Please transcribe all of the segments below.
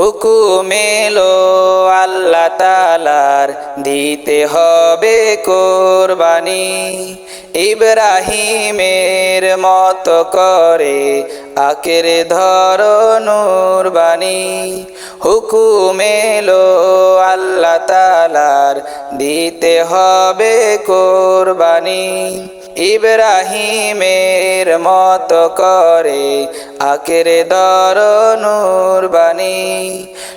হুকুমেলো আল্লাহ তালার দিতে হবে কোরবানি। ইব্রাহিমের মত করে আকের ধরনুর বাণী হুকুমেলো আল্লাহ তালার দিতে হবে কোরবানি। ইব্রাহিমের মত করে আকের দরনুর বাণী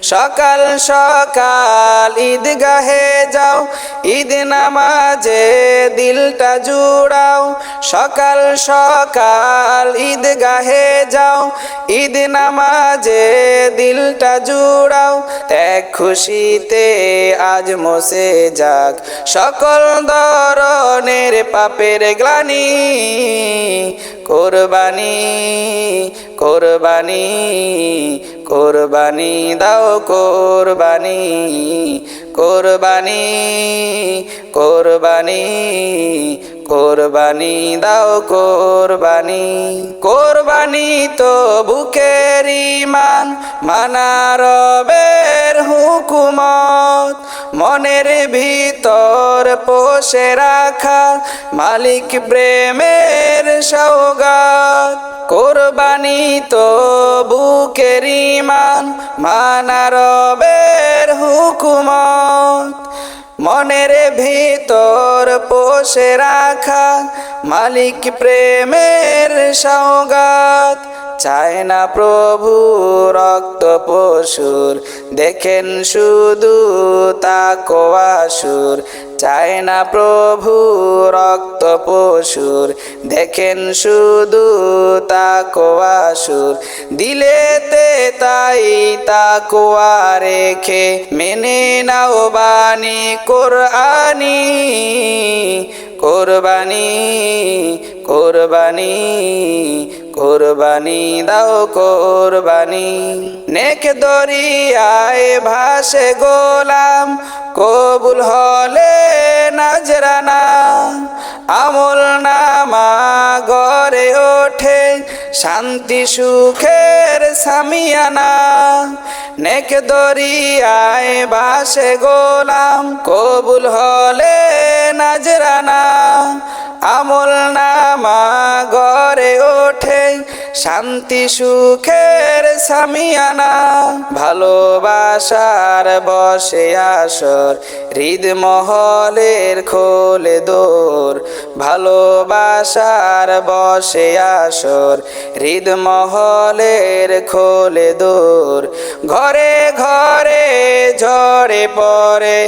সকাল সকাল ঈদগাহে যাও, ঈদ নামাজে দিলটা জুড়াও। সকাল সকাল ঈদগাহে যাও, ঈদ নামাজে দিলটা জুড়াও। ত্যাগ খুশিতে আজ মসে যাক, সকল ধরনের পাপের গ্লানি, কোরবানি কোরবানি কোরবানি দাও কোরবানি কোরবানি কোরবানি কোরবানি দাও কোরবানি। কোরবানি তো বুকের ইমান মানারবের হুকুমত মনের ভিতর পোষে রাখা মালিক প্রেমের সৌগাত কোরবানি তো বুকের ইমান মানারবের হুকুমত। মনের ভিতর পোষে রাখা মালিক প্রেমের সৌগাত চায় না প্রভু রক্ত পশুর। দেখেন শুধু তাকো আসুর। চায় না প্রভু রক্ত পশুর। দেখেন শুধু তাকো আসুর। দিলেতে তাই তাকুয়া রেখে। মেনে নাও বাণী কোরআনি। কোরবানি কোরবানি কোরবানি দাও কোরবানি। নেক দরিয়ায় ভাসে গোলাম, কবুল হলে নাজরানা। আমল নামা গড়ে ওঠে শান্তি সুখের সামিয়ানা। নেক দরিয়ায় ভাসে গোলাম, কবুল হলে গড়ে ওঠে শান্তি সুখের সামিয়ানা। ভালোবাসার বসে আসর হৃদ মহলের খোলে দোর। ভালোবাসার বসে আসর হৃদ মহলের খোলে দোর। ঘরে ঘরে ঝরে পড়ে,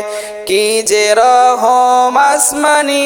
কি যে রহম আসমানি।